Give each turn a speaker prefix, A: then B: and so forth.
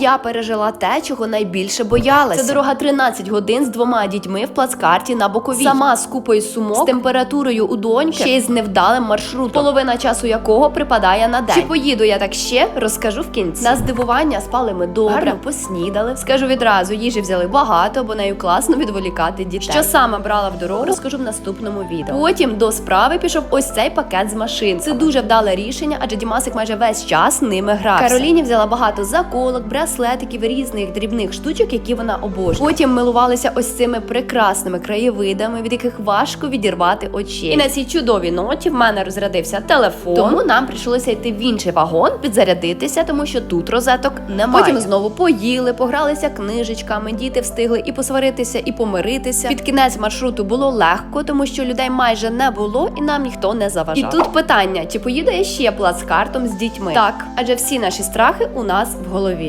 A: Я пережила те, чого найбільше боялася. Це дорога 13 годин з двома дітьми в плацкарті на боковій. Сама з купою сумок з температурою у доньки, ще й з невдалим маршрутом, половина часу якого припадає на день. Чи поїду я так ще? Розкажу в кінці. На здивування спали ми добре, гарно поснідали. Скажу відразу, їжі взяли багато, бо нею класно відволікати дітей. Що саме брала в дорогу, розкажу в наступному відео. Потім до справи пішов ось цей пакет з машин. Це дуже вдале рішення, адже Дімасик майже весь час ними грався. Кароліні взяла багато заколок, браслетиків, різних дрібних штучок, які вона обожнює. Потім милувалися ось цими прекрасними краєвидами, від яких важко відірвати очі. І на цій чудовій ноті в мене розрядився телефон. Тому нам прийшлося йти в інший вагон, підзарядитися, тому що тут розеток немає. Потім знову поїли, погралися книжечками. Діти встигли і посваритися, і помиритися. Під кінець маршруту було легко, тому що людей майже не було, і нам ніхто не заважав. І тут питання: чи поїду я ще плацкартом з дітьми? Так, адже всі наші страхи у нас в голові.